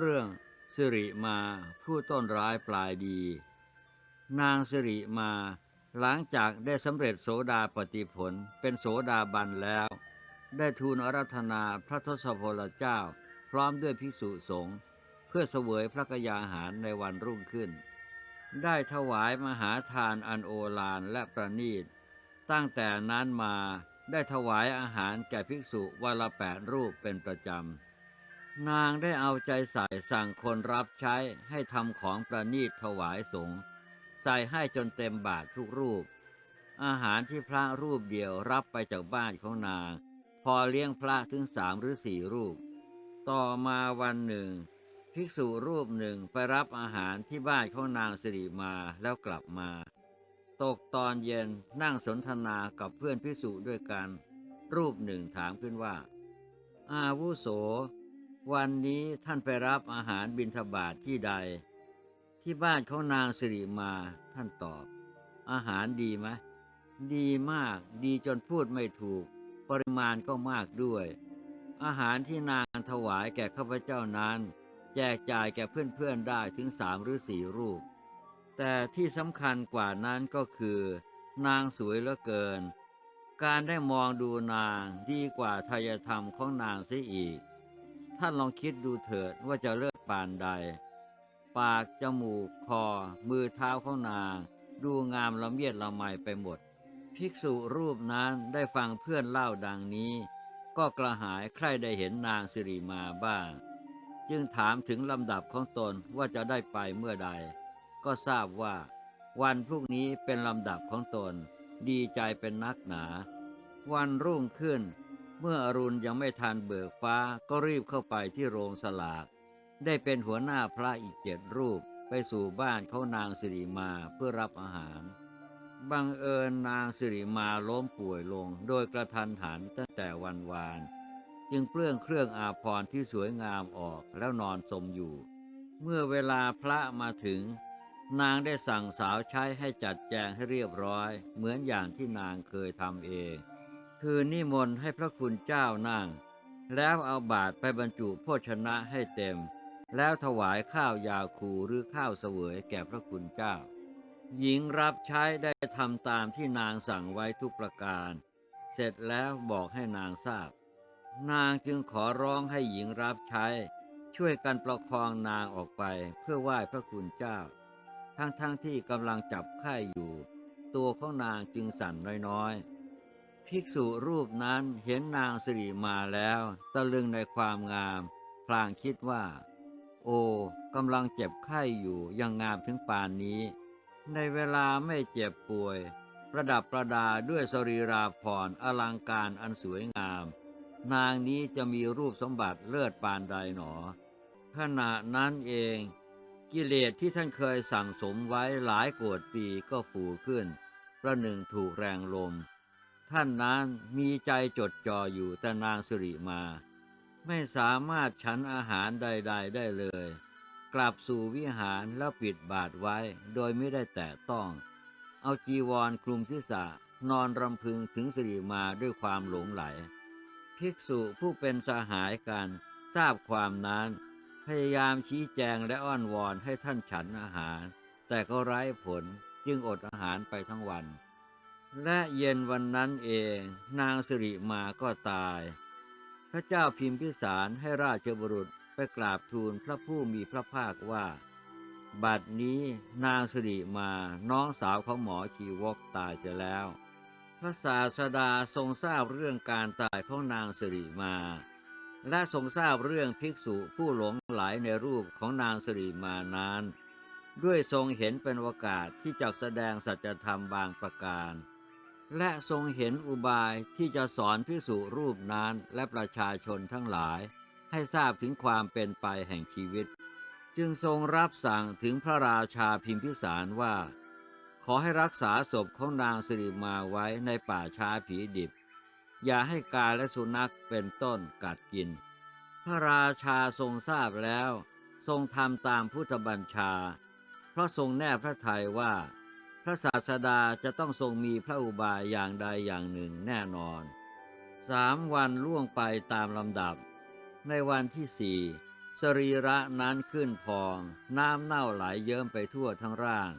เรื่องสิริมาผู้ต้นร้ายปลายดี นางสิริมาหลังจากได้สำเร็จโสดาปฏิผลเป็นโสดาบันแล้ว ได้ทูลอารัธนาพระทศพลเจ้า พร้อมด้วยภิกษุสงฆ์เพื่อเสวยพระกยาหารในวันรุ่งขึ้น ได้ถวายมหาทานอันโอฬารและประณีต ตั้งแต่นั้นมาได้ถวายอาหารแก่ภิกษุวันละแปดรูปเป็นประจำ นางได้เอาใจใส่สั่งคนรับใช้ให้ทำของประณีตถวายสงฆ์ใส่ให้จนเต็มบาททุกรูป อาหารที่พระรูปเดียวรับไปจากบ้านของนาง พอเลี้ยงพระถึงสามหรือสี่รูป ต่อมาวันหนึ่ง ภิกษุรูปหนึ่งไปรับอาหารที่บ้านของนางสิริมาแล้วกลับมา ตกตอนเย็นนั่งสนทนากับเพื่อนภิกษุด้วยกัน รูปหนึ่งถามขึ้นว่า อาวุโส วันนี้ท่านไปรับอาหารบิณฑบาตทที่ใด ที่บ้านของนางสิริมาท่านตอบ อาหารดีไหมดีมากดีจนพูดไม่ถูก ปริมาณก็มากด้วย อาหารที่นางถวายแก่ข้าพเจ้านั้น แจกจ่ายแก่เพื่อนๆได้ถึงสามหรือสี่รูป แต่ที่สำคัญกว่านั้นก็คือ นางสวยเหลือเกิน การได้มองดูนางดีกว่าทายธรรมของนางเสียอีก ท่านลองคิดดูเถิดว่าจะเลิศปานใด ปากจมูกคอ มือเท้าของนาง ดูงามละเมียดละไมไปหมด ภิกษุรูปนั้นได้ฟังเพื่อนเล่าดังนี้ ก็กระหายใครได้เห็นนางสิริมาบ้าง จึงถามถึงลำดับของตนว่าจะได้ไปเมื่อใด ก็ทราบว่า วันพรุ่งนี้เป็นลำดับของตน ดีใจเป็นนักหนา วันรุ่งขึ้น เมื่ออรุณยังไม่ทันเบิกฟ้าก็รีบเข้าไปที่โรงสลาก ได้เป็นหัวหน้าพระอีกเจ็ดรูปไปสู่บ้านเขานางสิริมาเพื่อรับอาหาร บังเอิญนางสิริมาล้มป่วยลงโดยกระทันหันตั้งแต่วันวาน จึงเปลื้องเครื่องอาภรณ์ที่สวยงามออกแล้วนอนสมอยู่ เมื่อเวลาพระมาถึง นางได้สั่งสาวใช้ให้จัดแจงให้เรียบร้อย เหมือนอย่างที่นางเคยทำเอง คือนิมนต์ให้พระคุณเจ้านั่ง แล้วเอาบาตรไปบรรจุโภชนะให้เต็ม แล้วถวายข้าวยาคูหรือข้าวเสวยแก่พระคุณเจ้า หญิงรับใช้ได้ทำตามที่นางสั่งไว้ทุกประการ เสร็จแล้วบอกให้นางทราบ นางจึงขอร้องให้หญิงรับใช้ ช่วยกันประคองนางออกไปเพื่อไหว้พระคุณเจ้า ทั้งๆทที่กำลังจับไข่อยู่ ตัวของนางจึงสั่นน้อยๆ ภิกษุรูปนั้นเห็นนางสิริมาแล้วตะลึงในความงาม พลางคิดว่า โอ้กำลังเจ็บไข้อยู่ยังงามถึงป่านนี้ ในเวลาไม่เจ็บป่วย ประดับประดาด้วยสรีราภรณ์อลังการอันสวยงาม นางนี้จะมีรูปสมบัติเลิศปานใดหนอ ขณะนั้นเอง กิเลสที่ท่านเคยสั่งสมไว้หลายโกรธปีก็ฝูขึ้น ประหนึ่งถูกแรงลม ท่านนั้นมีใจจดจ่ออยู่แต่นางสุริมา ไม่สามารถฉันอาหารใด ๆ ได้เลย กลับสู่วิหารแล้วปิดบาทไว้โดยไม่ได้แตะต้อง เอาจีวรคลุมศีรษะนอนรำพึงถึงสิริมาด้วยความหลงไหล ภิกษุผู้เป็นสหายกันทราบความนั้น พยายามชี้แจงและอ้อนวอนให้ท่านฉันอาหาร แต่ก็ไร้ผลจึงอดอาหารไปทั้งวัน และเย็นวันนั้นเองนางสิริมาก็ตาย พระเจ้าพิมพิสารให้ราชบุรุษไปกราบทูลพระผู้มีพระภาคว่า บัดนี้นางสิริมาน้องสาวของหมอชีวกตายเสียแล้ว พระศาสดาทรงทราบเรื่องการตายของนางสิริมา และทรงทราบเรื่องภิกษุผู้หลงไหลในรูปของนางสิริมานั้น ด้วยทรงเห็นเป็นโอกาสที่จะแสดงสัจธรรมบางประการ และทรงเห็นอุบายที่จะสอนภิกษุรูปนั้นและประชาชนทั้งหลาย ให้ทราบถึงความเป็นไปแห่งชีวิต จึงทรงรับสั่งถึงพระราชาพิมพิสารว่า ขอให้รักษาศพของนางสิริมาไว้ในป่าช้าผีดิบ อย่าให้กาและสุนัขเป็นต้นกัดกิน พระราชาทรงทราบแล้ว ทรงทำตามพุทธบัญชา เพราะทรงแน่พระทัยว่า พระศาสดาจะต้องทรงมีพระอุบายอย่างใดอย่างหนึ่งแน่นอนสามวันล่วงไปตามลำดับ ในวันที่สี่สรีระนั้นขึ้นพอง น้ำเน่าไหลเยิ้มไปทั่วทั้งร่าง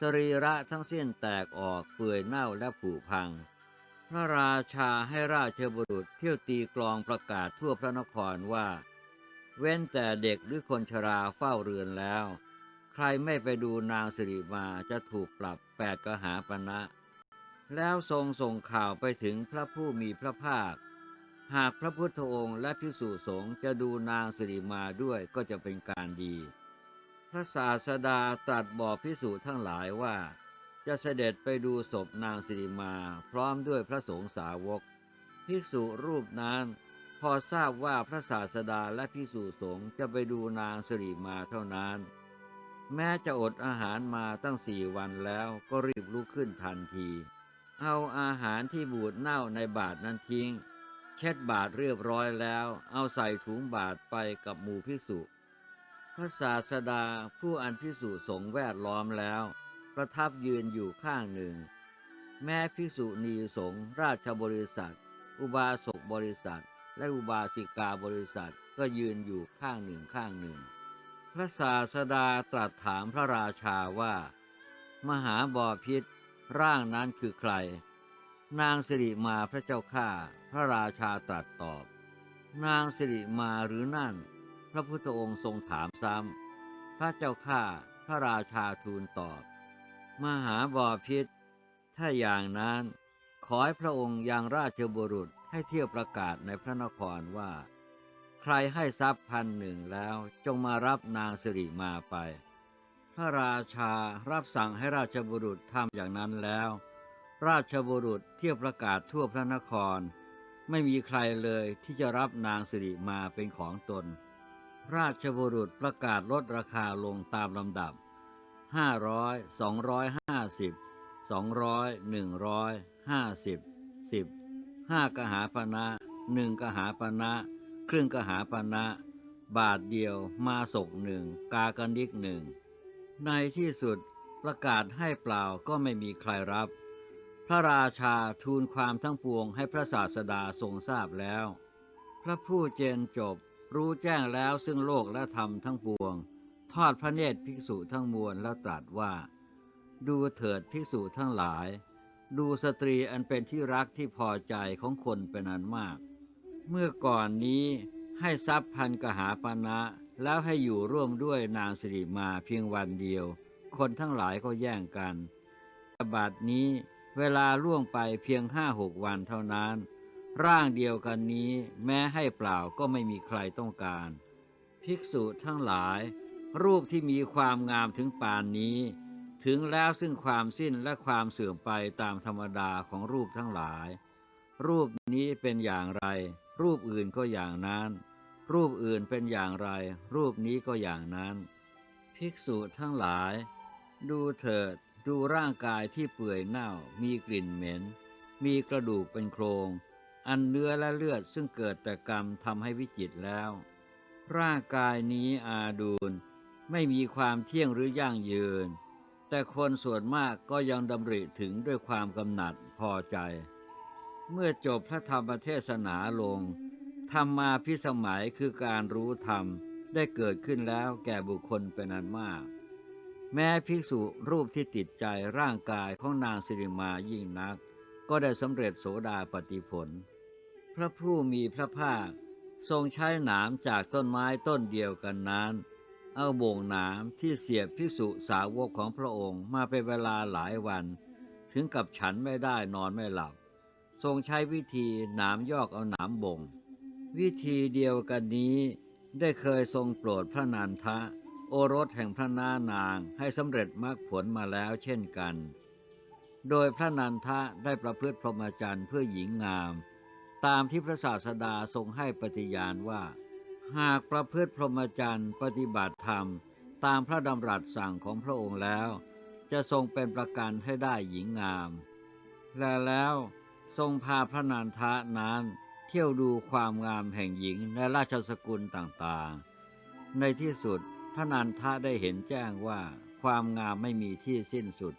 สรีระทั้งเส้นแตกออกเปื่อยเน่าและผุพัง พระราชาให้ราชบุรุษเที่ยวตีกลองประกาศทั่วพระนครว่า เว้นแต่เด็กหรือคนชราเฝ้าเรือนแล้ว ใครไม่ไปดูนางสิริมาจะถูกปรับแปดกหาปณะแล้วทรงส่งข่าวไปถึงพระผู้มีพระภาค หากพระพุทธองค์และพิสุสงฆ์จะดูนางสิริมาด้วยก็จะเป็นการดี พระศาสดาตรัสบอกพิสุทั้งหลายว่า จะเสด็จไปดูศพนางสิริมาพร้อมด้วยพระสงฆ์สาวก ภิกษุรูปนั้นพอทราบว่าพระศาสดาและภิกษุสงฆ์จะไปดูนางสิริมาเท่านั้น แม้จะอดอาหารมาตั้งสี่วันแล้วก็รีบลุกขึ้นทันที เอาอาหารที่บูดเน่าในบาทนั้นทิ้ง เช็ดบาทเรียบร้อยแล้ว เอาใส่ถุงบาทไปกับหมู่ภิกษุพระศาสดาผู้อันภิกษุสงแวดล้อมแล้ว ประทับยืนอยู่ข้างหนึ่ง แม้ภิกษุณีสงราชบริษัท อุบาสกบริษัท และอุบาสิกาบริษัทก็ยืนอยู่ข้างหนึ่งข้างหนึ่ง พระศาสดาตรัสถามพระราชาว่า มหาบอพิษร่างนั้นคือใคร นางสิริมาพระเจ้าข้าพระราชาตรัสตอบ นางสิริมาหรือนั่น พระพุทธองค์ทรงถามซ้ำพระเจ้าข้าพระราชาทูลตอบ มหาบอพิษ ถ้าอย่างนั้น ขอให้พระองค์ยังราชบุรุษให้เที่ยวประกาศในพระนครว่า ใครให้ทรัพย์พันหนึ่งแล้วจงมารับนางสิริมาไป พระราชารับสั่งให้ราชบุรุษทำอย่างนั้นแล้ว ราชบุรุษเที่ยวประกาศทั่วพระนคร ไม่มีใครเลยที่จะรับนางสิริมาเป็นของตน ราชบุรุษประกาศลดราคาลงตามลำดับห้าร้อยสองร้อยห้าสิบสองร้อยหนึ่งร้อยห้าสิบสิบห้ากหาปณะหนึ่งกหาปณะ เครึ่องกหาปณะบาทเดียว มาศกหนึ่ง กากนิกหนึ่ง ในที่สุดประกาศให้เปล่าก็ไม่มีใครรับ พระราชาทูลความทั้งปวงให้พระศาสดาทรงทราบแล้ว พระผู้เจนจบรู้แจ้งแล้วซึ่งโลกและธรรมทั้งปวง ทอดพระเนตรภิกษุทั้งมวลแล้วตรัสว่า ดูเถิดภิกษุทั้งหลาย ดูสตรีอันเป็นที่รักที่พอใจของคนเป็นอันมาก เมื่อก่อนนี้ให้ทรัพย์พันกหาปณะแล้วให้อยู่ร่วมด้วยนางสิริมาเพียงวันเดียว คนทั้งหลายก็แย่งกันบัดนี้เวลาล่วงไปเพียงห้าหกวันเท่านั้น ร่างเดียวกันนี้แม้ให้เปล่าก็ไม่มีใครต้องการ ภิกษุทั้งหลาย รูปที่มีความงามถึงปานนี้ ถึงแล้วซึ่งความสิ้นและความเสื่อมไปตามธรรมดาของรูปทั้งหลาย รูปนี้เป็นอย่างไร รูปอื่นก็อย่างนั้น รูปอื่นเป็นอย่างไร รูปนี้ก็อย่างนั้น ภิกษุทั้งหลาย ดูเถิด ดูร่างกายที่เปื่อยเน่า มีกลิ่นเหม็น มีกระดูกเป็นโครง อันเนื้อและเลือดซึ่งเกิดแต่กรรมทำให้วิจิตแล้ว ร่างกายนี้อาดูลไม่มีความเที่ยงหรือยั่งยืน แต่คนส่วนมากก็ยังดำริถึงด้วยความกำหนัดพอใจ เมื่อจบพระธรรมเทศนาลง ธรรมาพิสมัยคือการรู้ธรรมได้เกิดขึ้นแล้วแก่บุคคลเป็นอันมาก แม้ภิกษุรูปที่ติดใจร่างกายของนางสิริมายิ่งนัก ก็ได้สำเร็จโสดาปฏิผล พระผู้มีพระภาคทรงใช้หนามจากต้นไม้ต้นเดียวกันนั้น เอาบ่งหนามที่เสียบภิกษุสาวกของพระองค์มาเป็นเวลาหลายวัน ถึงกับฉันไม่ได้นอนไม่หลับ ทรงใช้วิธีหนามยอกเอาหนามบ่ง วิธีเดียวกันนี้ได้เคยทรงโปรดพระนันทะ โอรสแห่งพระนานางให้สำเร็จมรรคผลมาแล้วเช่นกัน โดยพระนันทะได้ประพฤติพรหมจรรย์เพื่อหญิงงาม ตามที่พระศาสดาทรงให้ปฏิญาณว่า หากประพฤติพรหมจรรย์ปฏิบัติธรรม ตามพระดำรัสสั่งของพระองค์แล้ว จะทรงเป็นประกันให้ได้หญิงงาม และแล้ว ทรงพาพระนันทะนั้นเที่ยวดูความงามแห่งหญิงในราชสกุลต่างๆ ในที่สุดพระนันทะได้เห็นแจ้งว่าความงามไม่มีที่สิ้นสุด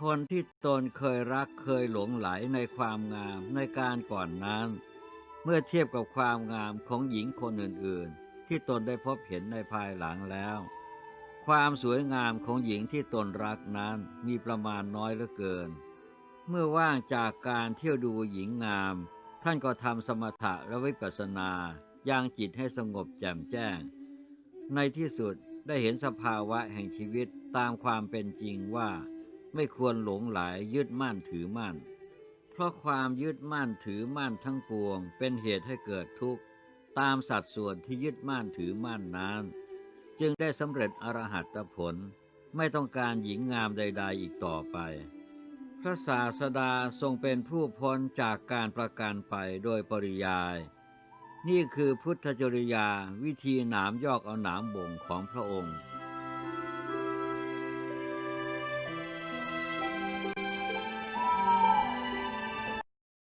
คนที่ตนเคยรักเคยหลงไหลในความงามในการก่อนนั้น เมื่อเทียบกับความงามของหญิงคนอื่นๆ ที่ตนได้พบเห็นในภายหลังแล้ว ความสวยงามของหญิงที่ตนรักนั้นมีประมาณน้อยเหลือเกิน เมื่อว่างจากการเที่ยวดูหญิงงาม ท่านก็ทำสมถะและวิปัสสนาย่างจิตให้สงบแจ่มแจ้ง ในที่สุดได้เห็นสภาวะแห่งชีวิตตามความเป็นจริงว่า ไม่ควรหลงไหลยึดมั่นถือมั่น เพราะความยึดมั่นถือมั่นทั้งปวง เป็นเหตุให้เกิดทุกข์ ตามสัดส่วนที่ยึดมั่นถือมั่นนั้น จึงได้สำเร็จอรหัตผล ไม่ต้องการหญิงงามใด ๆ อีกต่อไป พระศาสดาทรงเป็นผู้พ้นจากการประกันไปโดยปริยาย นี่คือพุทธจริยาวิธีหนามยอกเอาหนามบ่งของพระองค์